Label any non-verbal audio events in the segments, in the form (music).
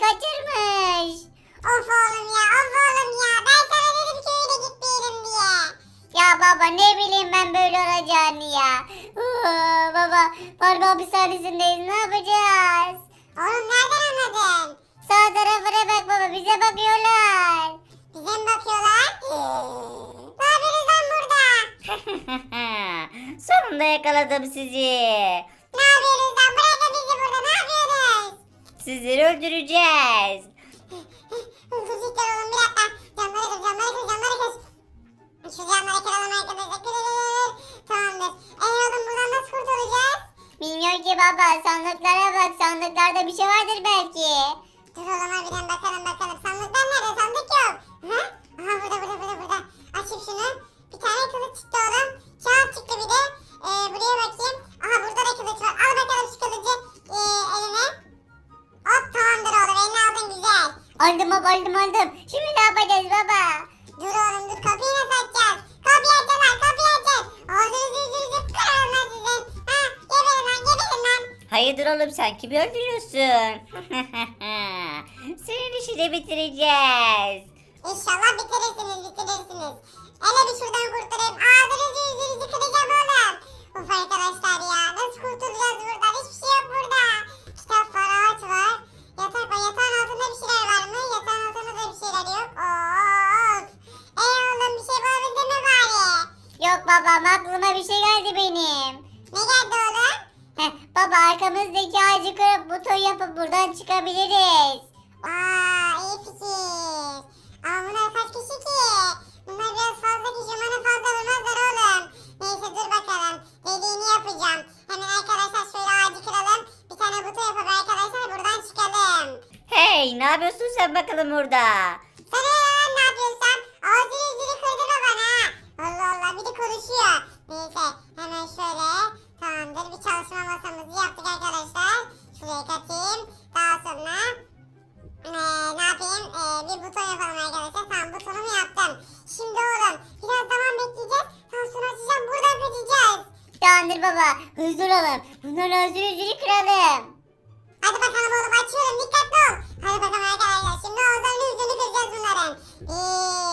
kaçırmış. Of oğlum ya of oğlum ya ben sana dedim ki öyle gitmeyelim diye. Ya baba ne bileyim ben böyle olacağını ya. Aa, baba Barbie hapishanesindeyiz ne yapacağız? Oğlum nereden anladın? Sağ tarafına bak baba bize bakıyorlar. Bize mi bakıyorlar? Ee, Barbie Rıza'm burada. (laughs) Sonunda yakaladım sizi. Ne yapıyoruz lan bırakın bizi Sizleri öldüreceğiz. Hızlıcıklar oğlum bir dakika. Camları kır camları kır camları kır. Şu camları kıralım arkadaşlar. Kır, kır, kır, kır. Tamamdır. Ee oğlum buradan nasıl kurtulacağız? Bilmiyorum ki baba sandıklara bak sandıklarda bir şey vardır belki. Dur oğlum harbiden bakalım bakalım. Sandıklar nerede? Sandık yok. Hı? Aha burada burada burada burada. Açayım şunu. Bir tane kılıç çıktı oğlum. Kağıt çıktı bir de. Ee, buraya bakayım. Aha burada da kılıç var. Al bakalım şu kılıcı Aldım baba aldım aldım. Şimdi ne yapacağız baba? Dur oğlum dur kapıyı nasıl açacağız? Kapıyı açacağız lan kapıyı açacağız. Ağzınızı yüzünüzü kırarım lan sizin. Ha geberin lan geberin lan. Hayırdır oğlum sen kimi öldürüyorsun? (laughs) Senin işini bitireceğiz. İnşallah bitirirsiniz bitirirsiniz. Hele bir şuradan kurtulayım. Ağzınızı yüzünüzü kıracağım oğlum. Of arkadaşlar ya nasıl kurtulacağız buradan? Hiçbir şey yok burada. Kitap var ağaç var. Altında bir şeyler var mı? Yatağın altında da bir şeyler yok. Of. Ey oğlum bir şey bulabildin mi bari? Yok babam aklıma bir şey geldi benim. Ne geldi oğlum? Heh, baba arkamızdaki ağacı kırıp buton yapıp buradan çıkabiliriz. Aa iyi fikir. Ama bunlar kaç kişi ki? Bunlar biraz fazla kişi. Bana fazla vurmazlar oğlum. Neyse dur bakalım. Dediğini yapacağım. Hemen arkadaşlar şöyle ağacı kıralım. Bir tane buto yapıp arkadaşlar. Hey ne yapıyorsun sen bakalım orada? Sana ne lan ne yapıyorsan? Ağzını yüzünü kırdırma bana. Allah Allah bir de konuşuyor. Neyse hemen şöyle. Tamamdır bir çalışma masamızı yaptık arkadaşlar. Şuraya katayım. Daha sonra ee, ne yapayım? Ee, bir buton yapalım arkadaşlar. Tamam butonumu yaptım. Şimdi oğlum biraz zaman bekleyeceğiz. Daha sonra açacağım. Buradan kaçacağız. Tamamdır baba hızlı olalım. Bunların ağzını yüzünü kıralım. Hadi bakalım oğlum açıyorum. Dikkatli ol. Hadi bakalım arkadaşlar. Şimdi ağızlarını yüzünü kıracağız bunların. Bir,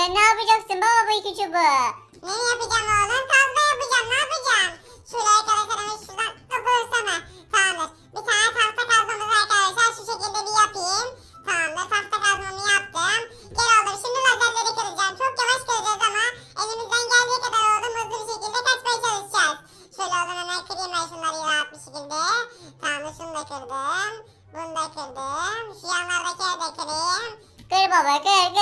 Sen ne yapacaksın baba bu iki çubuğu? Ne yapacağım oğlum? Kazma yapacağım. Ne yapacağım? Şöyle arkadaşlar hemen şuradan kapılırsana. Tamamdır. Bir tane tahta kazmamızı arkadaşlar şu şekilde bir yapayım. Tamamdır. Tahta kazmamı yaptım. Gel oğlum şimdi lazerleri kıracağım. Çok yavaş kıracağız ama elimizden geldiği kadar oğlum hızlı bir şekilde kaçmaya çalışacağız. Şöyle oğlum hemen kırayım ben şunları rahat bir şekilde. Tamamdır şunu da kırdım. Bunu da kırdım. Şu yanlardakileri de kırayım. Kır baba kır kır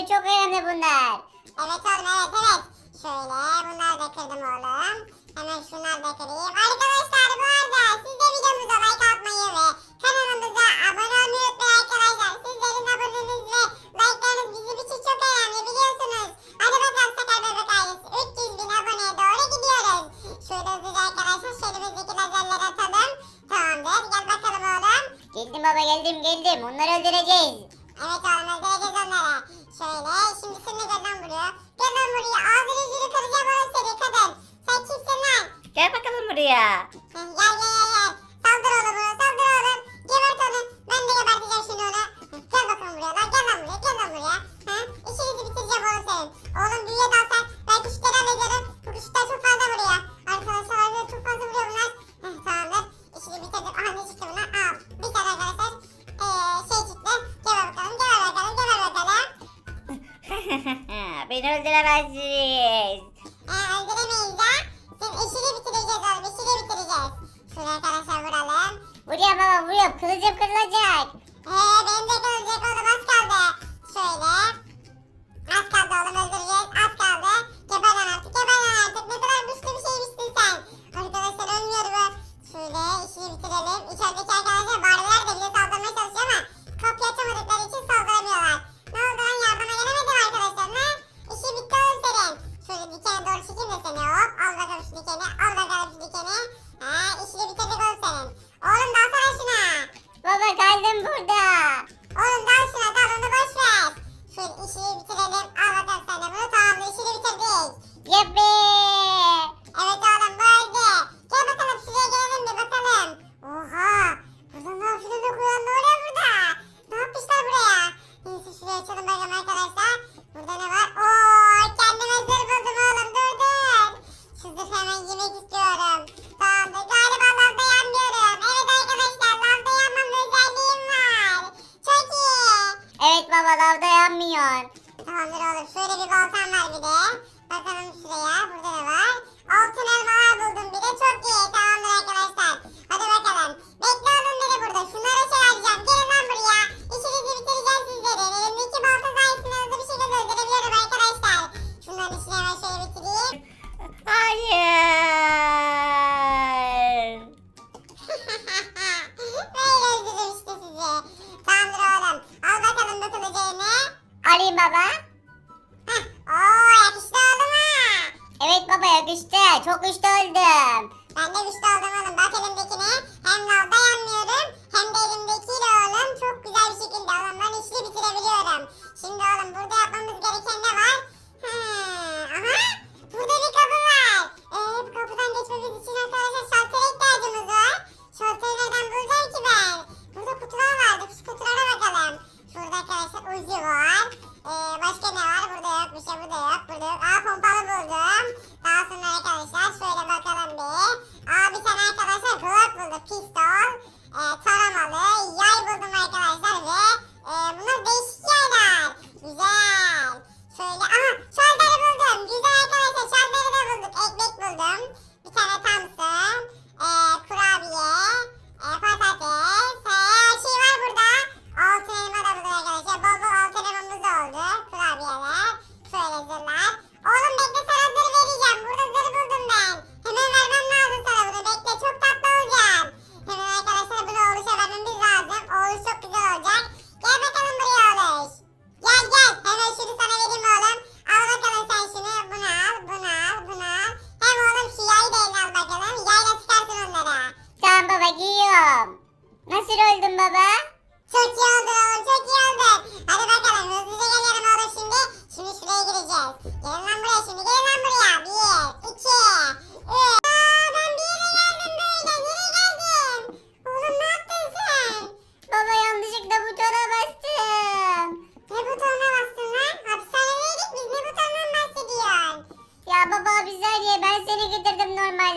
için çok önemli bunlar. Evet oğlum evet evet. Şöyle bunları da kırdım oğlum. Hemen şunları da kırayım. Arkadaşlar bu arada siz de videomuza like atmayı ve kanalımıza abone olmayı unutmayın arkadaşlar. Sizlerin aboneniz ve like'larınız bizim için çok önemli biliyorsunuz. Hadi bakalım Sakar Bebek ailesi 300 bin aboneye doğru gidiyoruz. Şöyle hızlıca arkadaşlar şehrimizdeki lazerleri atalım. Tamamdır gel bakalım oğlum. Geldim baba geldim geldim onları öldüreceğiz. buraya. Gel lan buraya. Ağzını yüzünü kıracağım onu seni kadın. Sen kimsin lan? Gel bakalım buraya. öldüremezsiniz. E, ee, öldüremeyiz de. Senin eşini bitireceğiz oğlum. Eşini bitireceğiz. Şuraya arkadaşlar vuralım. Vuruyor baba vuruyor. Kılıcım kırılacak. Eee benim de kırılacak oğlum. Az kaldı. Şöyle. Az kaldı oğlum öldüreceğiz. Az kaldı. Geber artık. Geber artık. Ne kadar güçlü bir şeymişsin sen. Arkadaşlar ölmüyor bu. Şöyle işini bitirelim. İçerideki arkadaşlar barbeler de bize saldırmaya çalışıyor ama kapıyı açamadıkları için saldıramıyorlar. lavda yanmıyorsun. Tamamdır oğlum. Şöyle bir baltam var bir de. Bakalım şuraya. Burada ne var? Altın elmalar buldum bir de. Çok iyi. Tamamdır arkadaşlar. Hadi bakalım. Bekle oğlum burada. Şunlara şey alacağım. Gelin öldü. Aa pompalı buldu.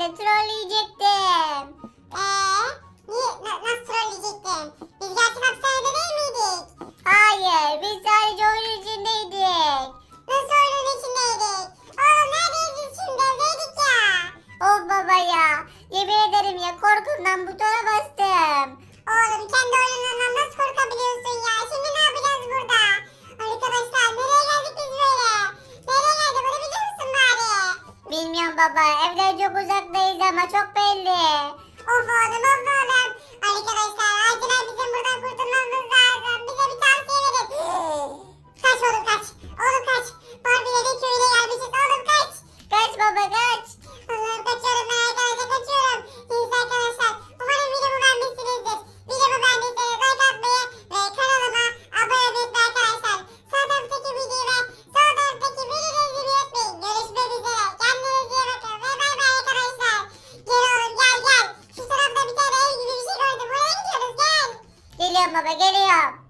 böyle trolleyecektim. Eee? Niye? Nasıl trolleyecektim? Biz gerçi hapishanede değil miydik? Hayır biz sadece oyun içindeydik. Nasıl oyunun içindeydik? Oğlum neredeyiz şimdi? Evdeydik ya. Of baba ya. Yemin ederim ya korkumdan butona bastım. Oğlum kendi oyunundan nasıl korkabiliyorsun ya? Şimdi ne yapacağız burada? Arkadaşlar nereye geldik biz böyle? Nereye geldik bunu biliyor musun bari? Bilmiyorum baba evden çok uzak ama çok belli. Of oğlum of oğlum. baba geliyorum.